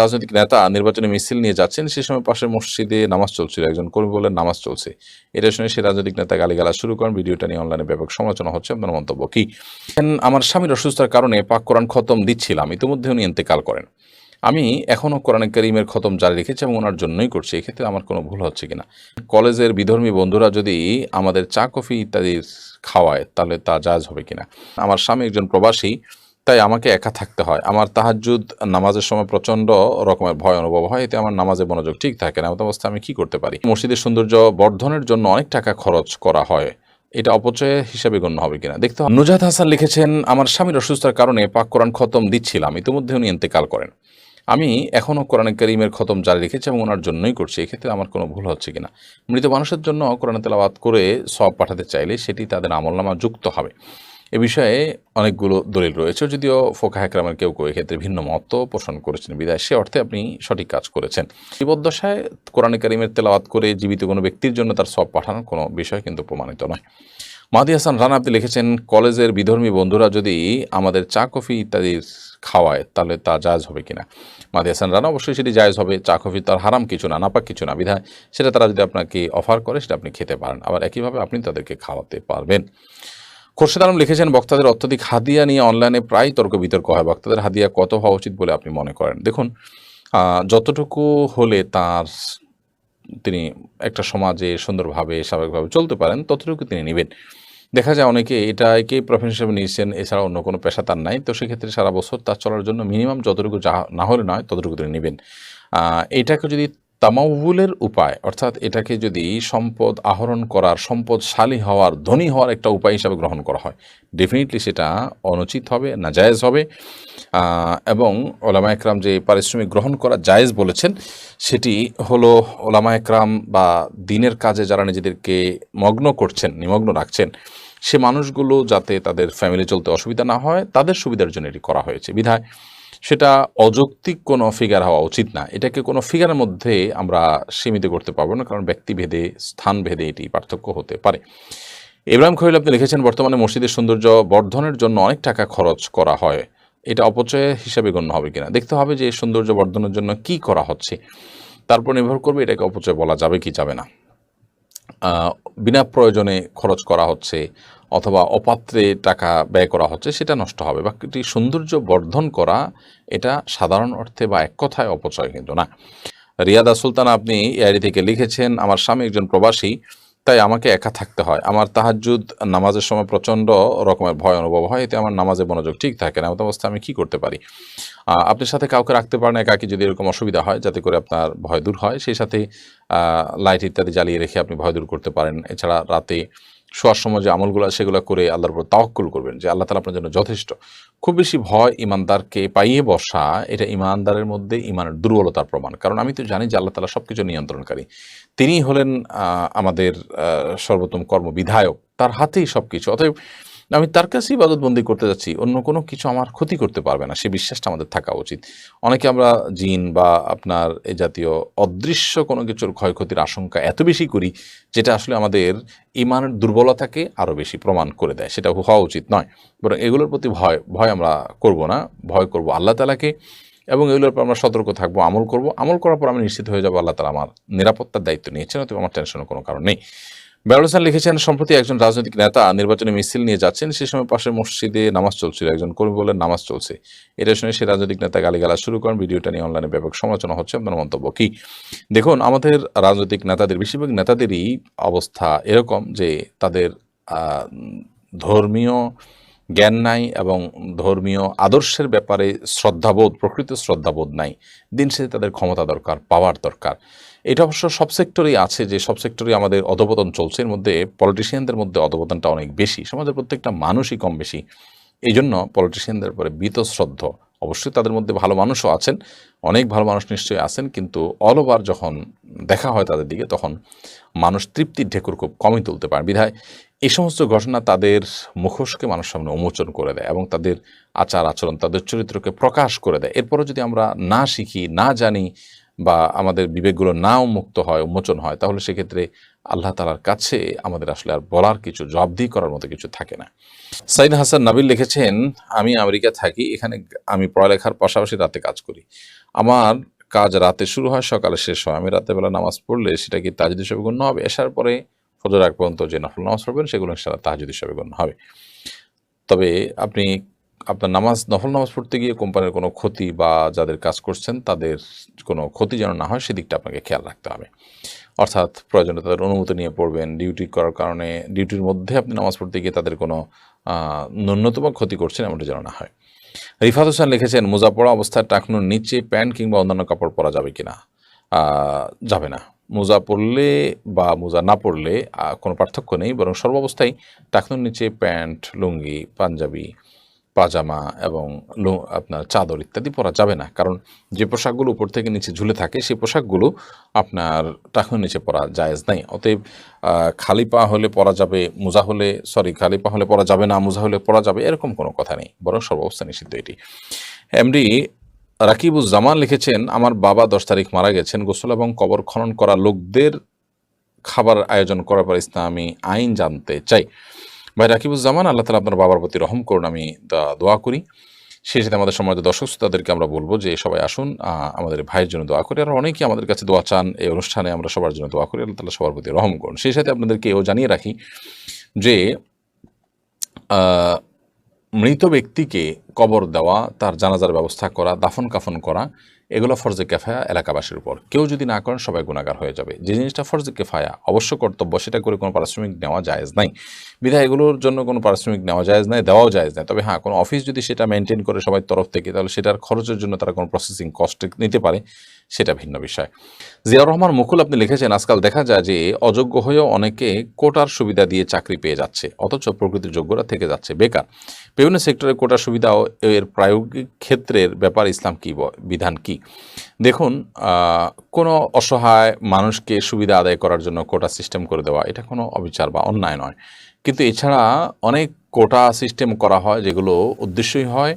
রাজনৈতিক নেতা নির্বাচনী মিছিল নিয়ে যাচ্ছেন, সে সময় পাশের মসজিদে নামাজ চলছিল, একজন কর্মী বললেন, নামাজ চলছে। এটা শুনে সে রাজনৈতিক নেতা গালিগালা শুরু করেন। ভিডিওটা নিয়ে অনলাইনে ব্যাপক সমালোচনা হচ্ছে। আপনার মন্তব্য কি? আমার স্বামীর অসুস্থতার কারণে পাক কোরআন খতম দিচ্ছিলাম, ইতিমধ্যে উনি ইন্তেকাল করেন। আমি এখনও কোরআন করিমের খতম জারি রেখেছি এবং ওনার জন্যই করছি, এক্ষেত্রে আমার কোনো ভুল হচ্ছে কিনা? কলেজের বিধর্মী বন্ধুরা যদি আমাদের চা, কফি ইত্যাদি খাওয়ায়, তাহলে তা জায়জ হবে কিনা? আমার স্বামী একজন প্রবাসী তাই আমাকে একা থাকতে হয়। আমার তাহাজ্জুদ নামাজের সময় প্রচণ্ড রকমের ভয় অনুভব হয়। এতে আমার নামাজে মনোযোগ ঠিক থাকে না। এমত অবস্থায় আমি কি করতে পারি? মসজিদের সৌন্দর্য বর্ধনের জন্য অনেক টাকা খরচ করা হয়। এটা অপচয় হিসাবে গণ্য হবে কিনা? দেখতে হবে। নুজাত হাসান লিখেছেন, আমার স্বামীর অসুস্থতার কারণে পাক কোরআন খতম দিচ্ছিলাম। ইতিমধ্যে উনি ইন্তেকাল করেন। আমি এখনও কোরআন করিমের খতম জারি রেখেছি এবং ওনার জন্যই করছি। এক্ষেত্রে আমার কোনো ভুল হচ্ছে কিনা? মৃত মানুষের জন্য কোরআন তেলাবাদ করে সব পাঠাতে চাইলে সেটি তাদের আমলনামা যুক্ত হবে। এ বিষয়ে অনেকগুলো দলিল রয়েছে। যদিও ফোকা একরামের কেউ কেউ এক্ষেত্রে ভিন্ন মত পোষণ করেছেন বিদায়। সে অর্থে আপনি সঠিক কাজ করেছেন। বিপদ্দশায় কোরআন কারিমের তেলাওয়াত করে জীবিত কোনো ব্যক্তির জন্য তার সব পাঠানোর কোনো বিষয় কিন্তু প্রমাণিত নয়। মাহাদি হাসান রানা, আপনি লিখেছেন, কলেজের বিধর্মী বন্ধুরা যদি আমাদের চা, কফি ইত্যাদি খাওয়ায়, তাহলে তা জায়জ হবে কিনা? মাহাদি হাসান রানা, অবশ্যই সেটি জায়জ হবে। চা, কফি তার হারাম কিছু না, নাপাক কিছু না, বিধায় সেটা তারা যদি আপনাকে অফার করে, সেটা আপনি খেতে পারেন। আবার একইভাবে আপনি তাদেরকে খাওয়াতে পারবেন। খোরশেদ আলম লিখেছেন, বক্তাদের অত্যধিক হাদিয়া নিয়ে অনলাইনে প্রায় তর্ক বিতর্ক হয়। বক্তাদের হাদিয়া কত হওয়া উচিত বলে আপনি মনে করেন? দেখুন যতটুকু হলে তার তিনি একটা সমাজে সুন্দরভাবে, স্বাভাবিকভাবে চলতে পারেন, ততটুকু তিনি নেবেন। দেখা যায় অনেকে এটাকে প্রফেশন হিসেবে নিয়েছেন, এছাড়া অন্য কোনো পেশা তার নাই। তো সেক্ষেত্রে সারা বছর তার চলার জন্য মিনিমাম যতটুকু যা না হলে নয়, ততটুকু তিনি নেবেন। এটাকে যদি তামাউলের উপায়, অর্থাৎ এটাকে যদি সম্পদ আহরণ করার, সম্পদশালী হওয়ার, ধনী হওয়ার একটা উপায় হিসাবে গ্রহণ করা হয়। ডেফিনেটলি সেটা অনুচিত হবে না জায়েজ হবে এবং ওলামা একরাম যে পারিশ্রমিক গ্রহণ করা জায়েজ বলেছেন, সেটি হলো ওলামা একরাম বা দিনের কাজে যারা নিজেদেরকে মগ্ন করছেন, নিমগ্ন রাখছেন, সে মানুষগুলো যাতে তাদের ফ্যামিলি চলতে অসুবিধা না হয়, তাদের সুবিধার জন্য এটি করা হয়েছে। বিধায় সেটা অযৌক্তিক কোনো ফিগার হওয়া উচিত না। এটাকে কোনো ফিগারের মধ্যে আমরা সীমিত করতে পারব না, কারণ ব্যক্তিভেদে, স্থানভেদে এটি পার্থক্য হতে পারে। ইব্রাহিম খলিল আপনি লিখেছেন, বর্তমানে মসজিদের সৌন্দর্য বর্ধনের জন্য অনেক টাকা খরচ করা হয়। এটা অপচয় হিসাবে গণ্য হবে কিনা? দেখতে হবে যে সৌন্দর্য বর্ধনের জন্য কি করা হচ্ছে। তারপর নির্ভর করবে এটাকে অপচয় বলা যাবে কি যাবে না। বিনা প্রয়োজনে খরচ করা হচ্ছে অথবা অপাত্রে টাকা ব্যয় করা হচ্ছে, সেটা নষ্ট হবে। বা এটি সৌন্দর্য বর্ধন করা, এটা সাধারণ অর্থে বা এক কথায় অপচয় কিন্তু না। রিয়াদা সুলতান, আপনি এআইডি থেকে লিখেছেন, আমার স্বামী একজন প্রবাসী, তাই আমাকে একা থাকতে হয়। আমার তাহাজ্জুদ নামাজের সময় প্রচণ্ড রকমের ভয় অনুভব হয়, এতে আমার নামাজে মনোযোগ ঠিক থাকে না। এমত অবস্থা আমি কি করতে পারি? আপনার সাথে কাউকে রাখতে পারেন, একাকি যদি এরকম অসুবিধা হয়, যাতে করে আপনার ভয় দূর হয়। সেই সাথে লাইট ইত্যাদি জ্বালিয়ে রেখে আপনি ভয় দূর করতে পারেন। এছাড়া রাতে শোয়ার সময় যে আমলগুলো সেগুলো করে আল্লাহর উপর তাওয়াক্কুল করবেন, যে আল্লাহ তালা আপনার জন্য যথেষ্ট। খুব বেশি ভয় ইমানদারকে পাইয়ে বসা, এটা ইমানদারের মধ্যে ইমানের দুর্বলতার প্রমাণ। কারণ আমি তো জানি যে আল্লাহ তালা সব কিছু নিয়ন্ত্রণকারী। তিনি হলেন আমাদের সর্বোত্তম কর্মবিধায়ক। তার হাতেই সব কিছু অতএব আমি তার কাছে ইবাদতবন্দি করতে যাচ্ছি। অন্য কোনো কিছু আমার ক্ষতি করতে পারবে না, সে বিশ্বাসটা আমাদের থাকা উচিত। অনেকে আমরা জিন বা আপনার এ জাতীয় অদৃশ্য কোনো কিছুর ক্ষয়ক্ষতির আশঙ্কা এত বেশি করি, যেটা আসলে আমাদের ইমানের দুর্বলতাকে আরও বেশি প্রমাণ করে দেয়। সেটা হওয়া উচিত নয়। বরং এগুলোর প্রতি ভয় ভয় আমরা করব না। ভয় করব আল্লাহ তালাকে এবং এগুলোর পর আমরা সতর্ক থাকব, আমল করব। আমল করার পর আমি নিশ্চিত হয়ে যাব আল্লাহ তালা আমার নিরাপত্তার দায়িত্ব নিয়েছেন অথবা আমার টেনশনের কোনো কারণ নেই। বেরুল লিখেছেন, সম্প্রতি একজন রাজনৈতিক নেতা নির্বাচনী মিছিল নিয়ে যাচ্ছেন, সে সময় পাশে মসজিদে নামাজ চলছিল। একজন কর্মী বলে নামাজ চলছে। এটা শুনে সে রাজনৈতিক নেতা গালিগালা শুরু করেন। ভিডিওটা নিয়ে অনলাইনে ব্যাপক সমালোচনা হচ্ছে। আপনার মন্তব্য কি? দেখুন, আমাদের রাজনৈতিক নেতাদের, বেশিরভাগ নেতাদেরই অবস্থা এরকম যে তাদের ধর্মীয় জ্ঞান নাই এবং ধর্মীয় আদর্শের ব্যাপারে শ্রদ্ধাবোধ, প্রকৃত শ্রদ্ধাবোধ নাই। দিন শেষে তাদের ক্ষমতা দরকার পাওয়ার দরকার। এটা অবশ্য সব সেক্টরেই আছে যে সব সেক্টরেই আমাদের অধপতন চলছে। এর মধ্যে পলিটিশিয়ানদের মধ্যে অধপতনটা অনেক বেশি। সমাজের প্রত্যেকটা মানুষই কম বেশি। এই জন্য পলিটিশিয়ানদের উপরে বীতশ্রদ্ধ অবশ্যই তাদের মধ্যে ভালো মানুষও আছেন, অনেক ভালো মানুষ নিশ্চয়ই আছেন, কিন্তু অল ওভার যখন দেখা হয় তাদের দিকে, তখন মানুষ তৃপ্তির ঢেকুর খুব কমই তুলতে পারে। বিধায় এই সমস্ত ঘটনা তাদের মুখোশকে মানুষ সামনে উন্মোচন করে দেয় এবং তাদের আচার আচরণ, তাদের চরিত্রকে প্রকাশ করে দেয়। এরপরও যদি আমরা না শিখি, না জানি বা আমাদের বিবেকগুলো না উন্মুক্ত হয়, উন্মোচন হয়, তাহলে সেক্ষেত্রে আল্লাহ তালার কাছে আমাদের আসলে আর বলার কিছু, জবাবদিহি করার মতো কিছু থাকে না। সাইদ হাসান নাবিল লিখেছেন, আমি আমেরিকা থাকি, এখানে আমি পড়ালেখার পাশাপাশি রাতে কাজ করি। আমার কাজ রাতে শুরু হয়, সকালে শেষ হয়। আমি রাতে বেলা নামাজ পড়লে সেটা কি তাজুদ হিসেবে গণ্য হবে? এসার পরে ফজর আগ পর্যন্ত যে নফল নামাজ পড়বেন, সেগুলো ইনশাআল্লাহ তাহাজুদ হিসেবে গণ্য হবে। তবে আপনি আপনার নামাজ, নফল নামাজ পড়তে গিয়ে কোম্পানির কোনো ক্ষতি বা যাদের কাজ করছেন, তাদের কোনো ক্ষতি যেন না হয়, সেদিকটা আপনাকে খেয়াল রাখতে হবে। অর্থাৎ প্রয়োজনে তাদের অনুমতি নিয়ে পড়বেন, ডিউটি করার কারণে, ডিউটির মধ্যে আপনি নামাজ পড়তে গিয়ে তাদের কোনো ন্যূনতম ক্ষতি করছেন, এমনটা যেন না হয়। রিফাত হোসেন লিখেছেন, মোজা পড়া অবস্থায় টাকনুর নিচে প্যান্ট কিংবা অন্যান্য কাপড় পরা যাবে কিনা? যাবে না। মোজা পরলে বা মোজা না পরলে কোনো পার্থক্য নেই। বরং সর্বাবস্থায় টাকনুর নিচে প্যান্ট, লুঙ্গি, পাঞ্জাবি, পাজামা এবং আপনার চাদর ইত্যাদি পরা যাবে না। কারণ যে পোশাকগুলো উপর থেকে নিচে ঝুলে থাকে, সেই পোশাকগুলো আপনার টাকনুর নিচে পরা জায়েজ নাই। অতএব খালি পা হলে পরা যাবে, মোজা হলে, সরি, খালি পা হলে পরা যাবে না, মোজা হলে পরা যাবে, এরকম কোনো কথা নেই। বরং সর্বাবস্থা নিষিদ্ধ এটি। এমডি রাকিবুজ্জামান লিখেছেন, আমার বাবা দশ তারিখ মারা গেছেন, গোসল এবং কবর খনন করা লোকদের খাবার আয়োজন করার পর ইসলামী আইন জানতে চাই। ভাই, রাকিবুজ্জামান, আল্লাহ তালা আপনার বাবার প্রতি রহম করুন, আমি দোয়া করি। সেই সাথে আমাদের সমাজে দর্শক শ্রোতাদেরকে আমরা বলব যে, সবাই আসুন আমাদের ভাইয়ের জন্য দোয়া করি, আর অনেকেই আমাদের কাছে দোয়া চান, এই অনুষ্ঠানে আমরা সবার জন্য দোয়া করি, আল্লাহ তালা সবার প্রতি রহম করুন। সেই সাথে আপনাদেরকে এও জানিয়ে রাখি যে মৃত ব্যক্তিকে কবর দেওয়া, তার জানাজার ব্যবস্থা করা, দাফন কাফন করা, এগুলো ফরজে কেফায়া এলাকাবাসীর উপর। কেউ যদি না করেন, সবাই গুণাগার হয়ে যাবে। যে জিনিসটা ফরজে কেফায়া, অবশ্য কর্তব্য, সেটা করে কোনো পারিশ্রমিক নেওয়া জায়েজ নাই। বিধায় এগুলোর জন্য কোনো পারিশ্রমিক নেওয়া জায়েজ নাই, দেওয়াও জায়েজ নাই। তবে হ্যাঁ কোনো অফিস যদি সেটা মেনটেন করে সবাই তরফ থেকে, তাহলে সেটার খরচের জন্য তারা কোনো প্রসেসিং কস্ট নিতে পারে। সেটা ভিন্ন বিষয়। জিয়াউর রহমান মুকুল, আপনি লিখেছেন, আজকাল দেখা যায় যে অযোগ্য হয়েও অনেকে কোটার সুবিধা দিয়ে চাকরি পেয়ে যাচ্ছে, অথচ প্রকৃতির যোগ্যরা থেকে যাচ্ছে, বেকার। বিভিন্ন সেক্টরে কোটার সুবিধা ও এর প্রায়োগিক ক্ষেত্রের ব্যাপার ইসলাম কি বিধান কি? দেখুন কোনো অসহায় মানুষকে সুবিধা আদায় করার জন্য কোটা সিস্টেম করে দেওয়া, এটা কোনো অবিচার বা অন্যায় নয়। কিন্তু এছাড়া অনেক কোটা সিস্টেম করা হয়, যেগুলো উদ্দেশ্যই হয়